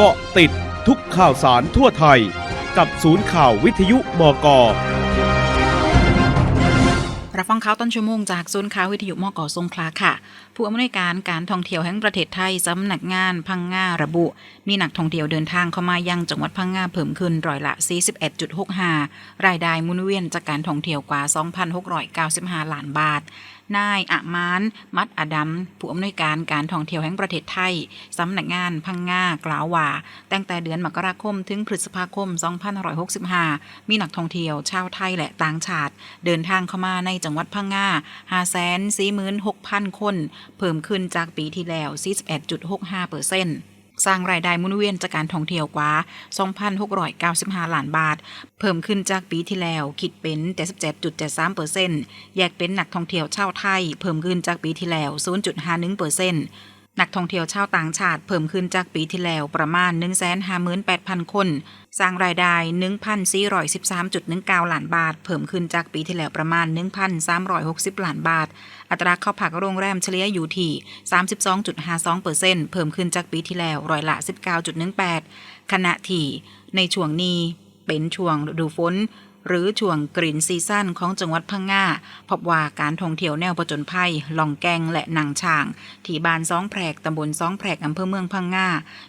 เกาะติดทุกข่าวสารทั่วไทย กับศูนย์ข่าววิทยุมกรับฟังข่าวต้นชั่วโมงจากศูนย์ข่าววิทยุมกสงขลาค่ะ ผู้อำนวยการการท่องเที่ยวแห่งประเทศไทยสำนักงานพังงาระบุ มีนักท่องเที่ยวเดินทางเข้ามายังจังหวัดพังงาเพิ่มขึ้นร้อยละ 41.65 รายได้มุนเวียนจากการท่องเที่ยวกว่า 2,695 ล้านบาท นายอะมาน มัดอดัม ผู้อำนวยการการท่องเที่ยวแห่งประเทศไทย สำนักงานพังงากล่าวว่า ตั้งแต่เดือนมกราคมถึงพฤษภาคม 2565 มีนักท่องเที่ยวชาวไทยและต่างชาติ เดินทางเข้ามาในจังหวัดพังงา546,000 คน เพิ่มขึ้นจากปีที่แล้ว 41.65เปอร์เซ็นต์ สร้างรายได้มุนเวียนจากการท่องเที่ยวกว่า 2,695 ล้านบาท เพิ่มขึ้นจากปีที่แล้ว คิดเป็น77.73เปอร์เซ็นต์แยกเป็นนักท่องเที่ยวชาวไทย เพิ่มขึ้นจากปีที่แล้ว 0.51เปอร์เซ็นต์ นักท่องเที่ยวชาวต่างชาติเพิ่มขึ้นจากปีที่แล้วประมาณ 158,000 คน สร้างรายได้ 1,413.19ล้านบาท เพิ่มขึ้นจากปีที่แล้วประมาณ 1,360 ล้านบาท อัตราเข้าพักโรงแรมเฉลี่ยอยู่ที่ 32.52%เพิ่มขึ้นจากปีที่แล้วร้อยละ 19.18 ขณะที่ในช่วงนี้เป็นช่วงฤดูฝน หรือช่วงกรีนซีซั่นของจังหวัดพังงาพบว่าการท่องเที่ยวแนวประจนภัยล่องแกงและหนังช่าง ที่บ้านซองแพรกตำบลซองแพรกอำเภอเมืองพังงา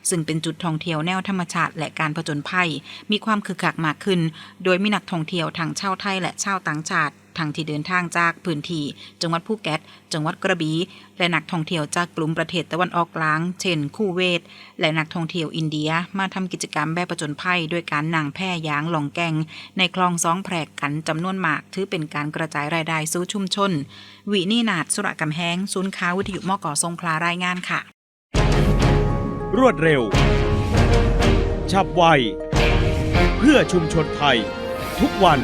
ซึ่งเป็นจุดท่องเที่ยวแนวธรรมชาติและการผจญภัย มีความคึกคักมากขึ้น โดยมีนักท่องเที่ยวทั้งชาวไทยและชาวต่างชาติทั้งที่เดินทางจากพื้นที่จังหวัดภูเก็ต จังหวัดกระบี่และนักท่องเที่ยวจากกลุ่มประเทศตะวันออกกลาง เช่นคูเวต และนักท่องเที่ยวอินเดียมาทำกิจกรรมแบบประจนภัยด้วยการนั่งแพยางหลองแกง ในคลองสองแพรกกันจำนวนมาก ถือเป็นการกระจายรายได้สู่ชุมชน วินีนาดสุรกำแหงศูนย์ข่าววิทยุมกสงขลารายงานค่ะ รวดเร็ว ฉับไว เพื่อชุมชนไทย ทุกวัน